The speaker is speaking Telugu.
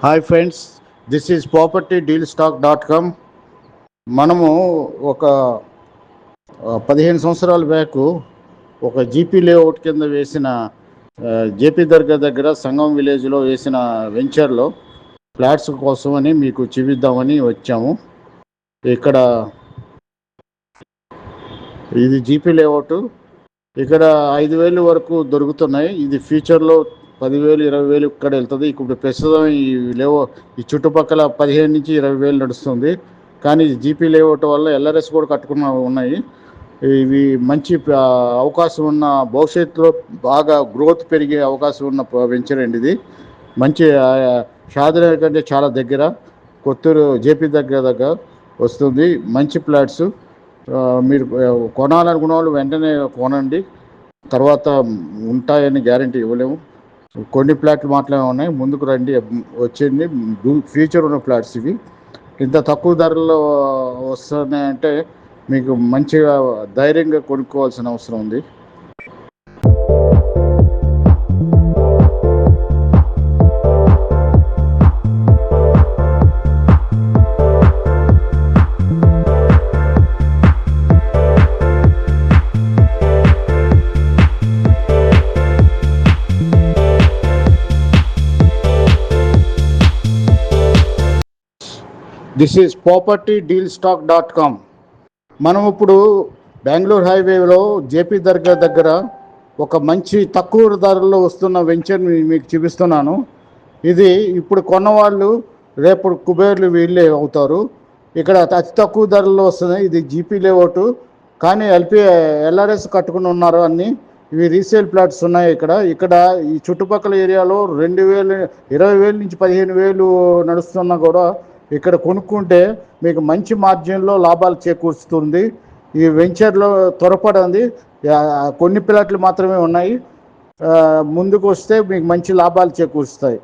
Hi friends this is property deal stock dot com మనము ఒక పదిహేను సంవత్సరాల బ్యాక్ ఒక జీపీ లేఅవుట్ కింద వేసిన జేపీ దర్గా దగ్గర సంగం విలేజ్లో వేసిన వెంచర్లో ఫ్లాట్స్ కోసమని మీకు చూపిద్దామని వచ్చాము. ఇక్కడ ఇది జీపీ లేఅవుట్ ఇక్కడ ఐదు వేలు వరకు దొరుకుతున్నాయి. ఇది ఫ్యూచర్లో పదివేలు ఇరవై వేలు ఇక్కడ వెళ్తుంది. ఇప్పుడు ప్రస్తుతం ఈ లేవో ఈ చుట్టుపక్కల పదిహేను నుంచి ఇరవై వేలు నడుస్తుంది. కానీ జీపీ లేఅవుట్ వల్ల ఎల్ఆర్ఎస్ కూడా కట్టుకున్న ఉన్నాయి. ఇవి మంచి అవకాశం ఉన్న భవిష్యత్తులో బాగా గ్రోత్ పెరిగే అవకాశం ఉన్న వెంచర్ అండి ఇది. మంచి ఆ, షాదినగర్ కంటే చాలా దగ్గర కొత్తూరు జేపీ దగ్గర దగ్గర వస్తుంది. మంచి ప్లాట్స్ మీరు కొనాలనుకున్న వాళ్ళు వెంటనే కొనండి. తర్వాత ఉంటాయని గ్యారంటీ ఇవ్వలేము. కొన్ని ప్లాట్లు మాత్రమే ఉన్నాయి. ముందుకు రండి. వచ్చింది. ఫ్యూచర్ ఉన్న ప్లాట్స్ ఇవి. ఇంత తక్కువ ధరలో వస్తున్నాయంటే మీకు మంచిగా ధైర్యంగా కొనుక్కోవాల్సిన అవసరం ఉంది. This is property deal stock dot com. మనం ఇప్పుడు బెంగళూరు హైవేలో జేపీ దర్గా దగ్గర ఒక మంచి తక్కువ ధరలో వస్తున్న వెంచర్ని మీకు చూపిస్తున్నాను. ఇది ఇప్పుడు కొన్నవాళ్ళు రేపు కుబేర్లు వీళ్ళే అవుతారు. ఇక్కడ అతి తక్కువ ధరలో వస్తుంది ఇది జీపీ లేఅవుట్. కానీ ఎల్పి ఎల్ఆర్ఎస్ కట్టుకుని ఉన్నారు అన్ని. ఇవి రీసేల్ ప్లాట్స్ ఉన్నాయి ఇక్కడ. ఇక్కడ ఈ చుట్టుపక్కల ఏరియాలో రెండు వేలు ఇరవై వేల నుంచి పదిహేను వేలు నడుస్తున్నా కూడా ఇక్కడ కొనుక్కుంటే మీకు మంచి మార్జిన్లో లాభాలు చేకూరుస్తుంది. ఈ వెంచర్లో త్వరపడింది. కొన్ని ప్లాట్లు మాత్రమే ఉన్నాయి. ముందుకు వస్తే మీకు మంచి లాభాలు చేకూరుస్తాయి.